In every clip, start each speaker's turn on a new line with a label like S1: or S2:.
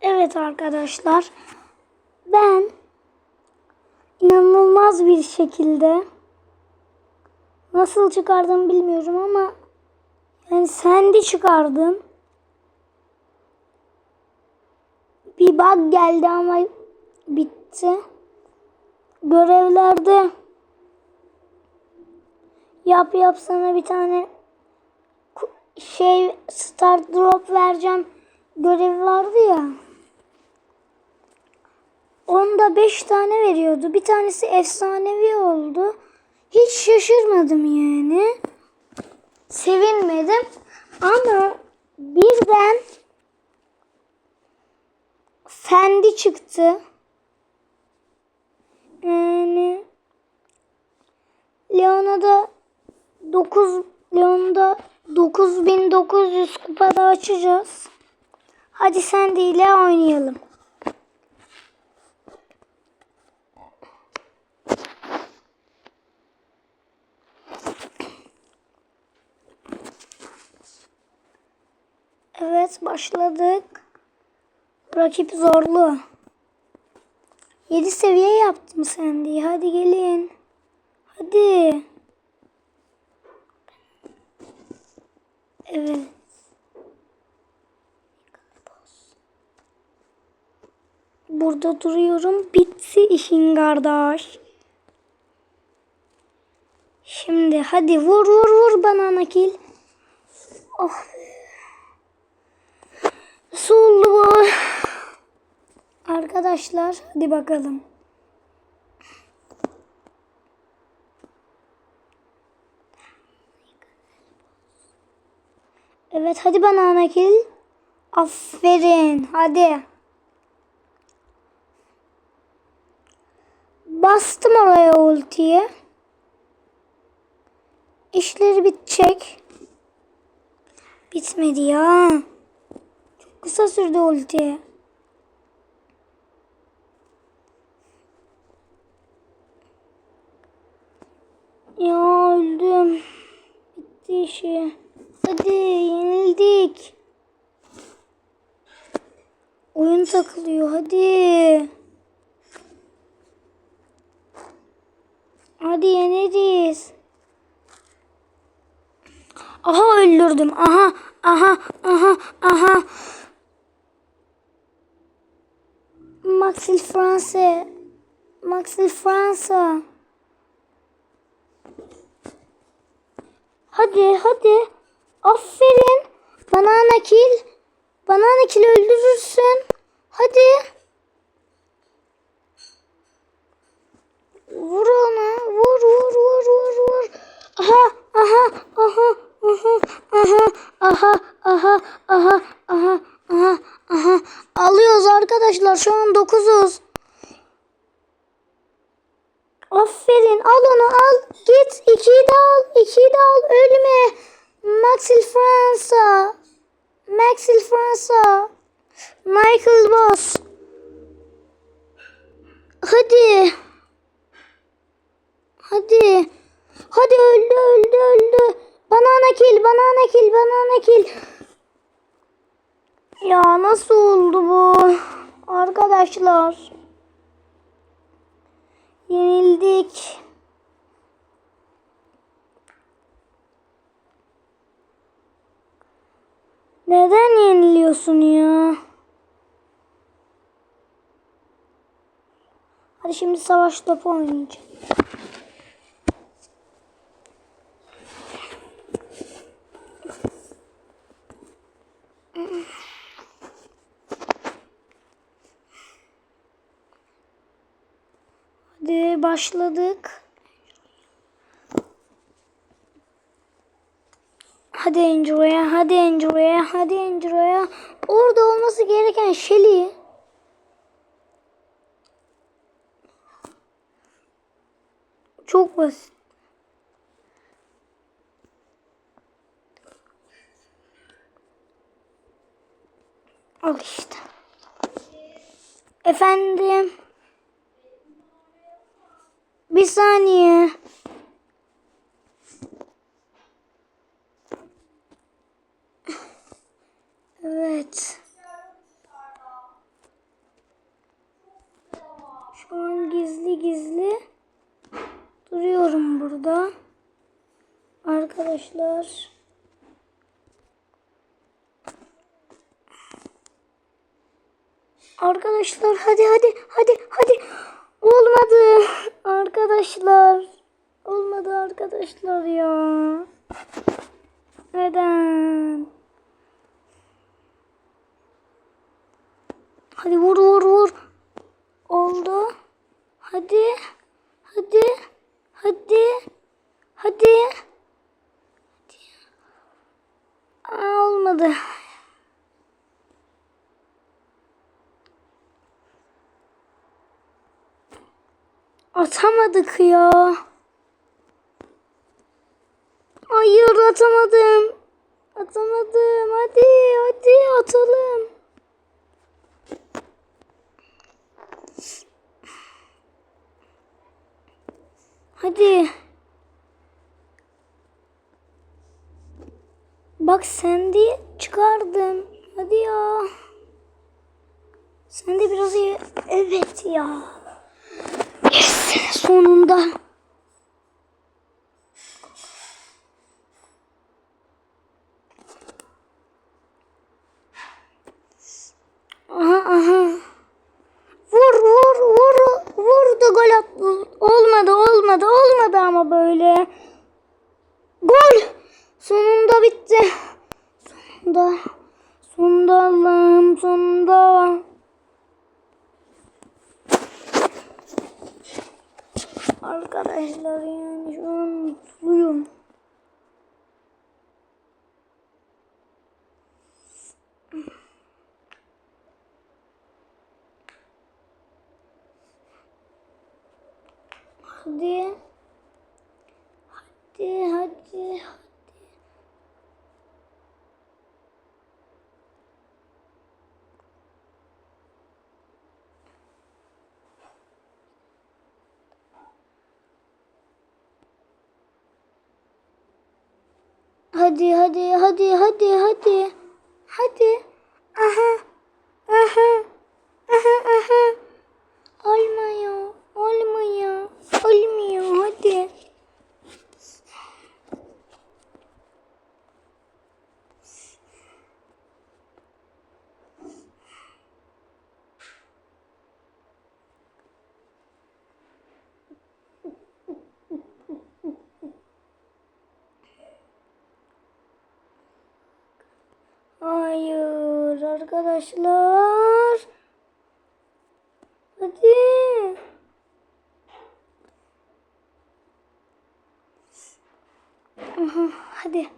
S1: Evet arkadaşlar. Ben inanılmaz bir şekilde nasıl çıkardım bilmiyorum ama yani Sandy çıkardım. Bir bug geldi ama bitti. Görevlerde yap yap sana bir tane şey start drop vereceğim görevi vardı ya. Onda 5 tane veriyordu. Bir tanesi efsanevi oldu. Hiç şaşırmadım yani. Sevinmedim. Ama birden Fendi çıktı. Yani Leon'a 9 Leon'da 9900 kupada açacağız. Hadi sen de ile oynayalım. Evet başladık. Rakip zorlu. 7 seviye yaptım sen diye. Hadi gelin. Hadi. Evet. Burada duruyorum. Bitsi işin kardeş. Şimdi hadi vur vur vur bana nakil. Oh. Nasıl oldu bu? Arkadaşlar hadi bakalım. Evet hadi bana nakil. Aferin hadi. Bastım oraya ultiyi. İşleri bitecek. Bitmedi ya. Kısa sürdü ulti. Ya öldüm. Bitti işi. Hadi yenildik. Oyun takılıyor hadi. Hadi yeneriz. Aha öldürdüm. Aha aha aha aha. Maxil Fransa. Maxil Fransa. Hadi hadi. Aferin. Banana kill. Banana kill öldürürsün. Hadi. Vur ona. Vur vur vur vur vur. Aha aha aha aha aha aha aha aha aha aha aha. Alıyoruz arkadaşlar. Şu an 9'uz. Aferin al onu al. Git ikiyi de al. ikiyi de al. Ölme. Maxil Fransa. Maxil Fransa. Michael Boss. Hadi. Hadi. Hadi öldü öldü öldü. Banana kill banana kill banana kill. Ya nasıl oldu bu? Arkadaşlar. Yenildik. Neden yeniliyorsun ya? Hadi şimdi savaş topu oynayacağım. Hadi başladık. Hadi Enjoy'a, hadi Enjoy'a, hadi Enjoy'a. Orada olması gereken Shelly. Çok basit. Al işte. Efendim. Bir saniye. Evet. Şu an gizli gizli duruyorum burada. Arkadaşlar. Arkadaşlar hadi hadi hadi hadi. Olmadı. Arkadaşlar. Olmadı arkadaşlar ya. Neden? Hadi vur vur vur. Oldu. Hadi. Hadi. Hadi. Hadi. Hadi. Aa, olmadı. Atamadık ya. Hayır atamadım. Atamadım. Hadi hadi atalım. Hadi. Bak sen de çıkardım. Hadi ya. Sen de biraz iyi. Evet ya. Sonunda. Aha aha. Vur vur vur vur da gol at. Olmadı olmadı olmadı ama böyle. Gol. Sonunda bitti. Sonunda. Sonunda Allah'ım sonunda. Arkadaşlar yani şu an mutluyum. Hadi. Hadi hadi hadi. Hadi hadi hadi hadi hadi. Hadi. Aha. Aha. Aha aha. Olmuyor. Olmuyor. Olmuyor. Hadi. Hayır arkadaşlar. Hadi. Hadi. Hadi.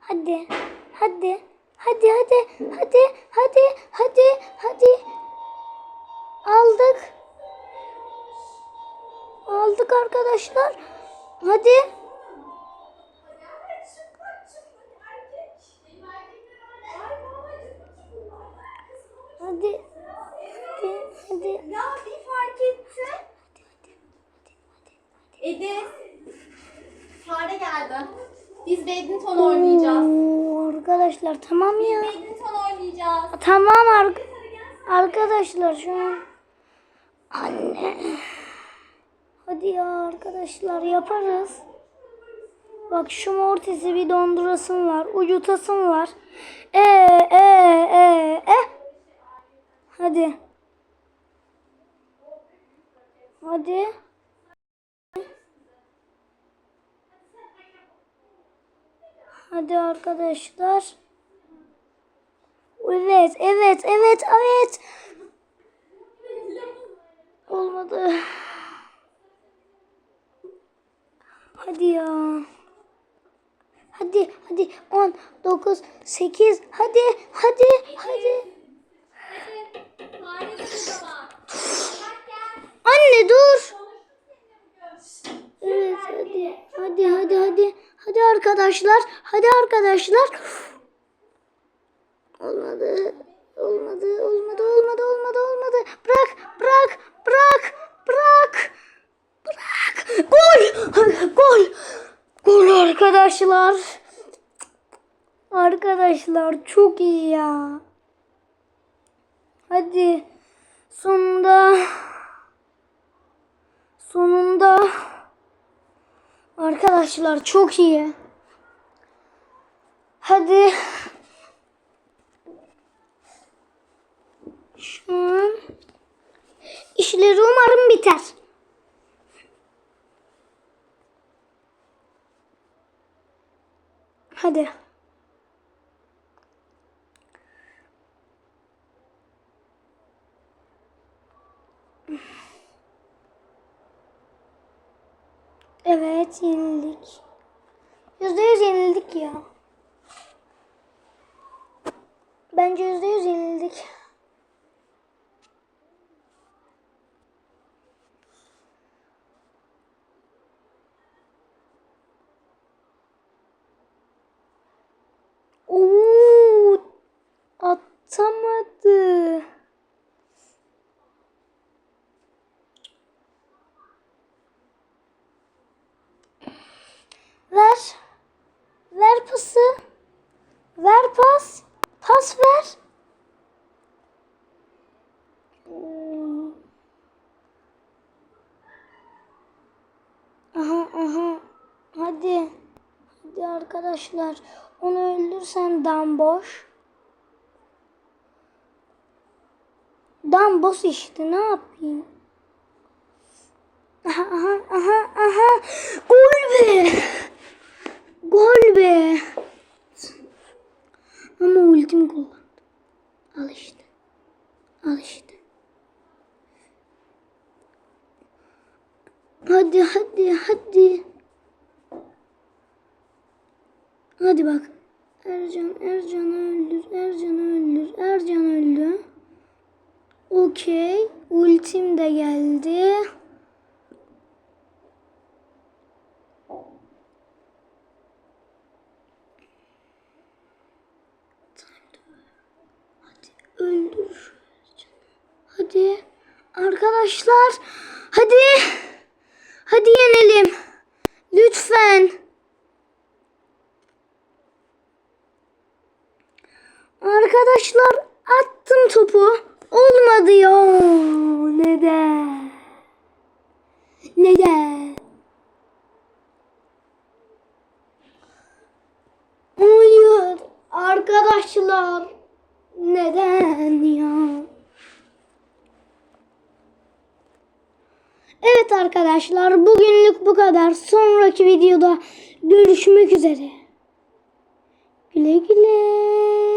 S1: Hadi. Hadi. Hadi hadi. Hadi. Hadi. Hadi. Hadi. Aldık. Aldık arkadaşlar. Hadi. Hadi. Hadi.
S2: Ya bir fark etti. Edis. Fare geldi. Biz badminton oynayacağız.
S1: Oo, arkadaşlar tamam ya.
S2: Badminton oynayacağız.
S1: Tamam ar- arkadaşlar şu an. Anne. Hadi ya arkadaşlar yaparız. Bak şu mortisi bir dondurasım var. Ucutasım var. E e e e. Hadi. Hadi. Hadi arkadaşlar. Evet, evet, evet, evet. Olmadı. Hadi ya. Hadi, hadi. 10, 9, 8. Hadi, hadi, hadi. Anne dur. Evet, hadi. Hadi, hadi, hadi. Hadi arkadaşlar. Hadi arkadaşlar. Olmadı. Olmadı, olmadı, olmadı, olmadı, olmadı. Bırak, bırak, bırak, bırak. Bırak. Gol. Gol. Gol arkadaşlar. Arkadaşlar çok iyi ya. Hadi. Sonunda. Sonunda arkadaşlar çok iyi. Hadi. Şu an işleri umarım biter. Hadi. Evet yenildik. Yüzde yüz yenildik ya. Bence yüzde yüz yenildik. Hadi arkadaşlar. Onu öldürsen damboş. Damboş işte ne yapayım? Aha aha aha aha. Gol be. Gol be. Ama ultim kullandım. Al işte. Al işte. Hadi hadi hadi. Hadi bak. Ercan, Ercan öldür, Ercan öldür, Ercan öldü. Okey. Ultim de geldi. Hadi öldür Ercan'ı. Hadi. Arkadaşlar. Hadi. Hadi yenelim. Lütfen. Arkadaşlar attım topu. Olmadı ya. Neden? Neden? Hayır. Arkadaşlar. Neden ya? Evet arkadaşlar bugünlük bu kadar. Sonraki videoda görüşmek üzere. Güle güle.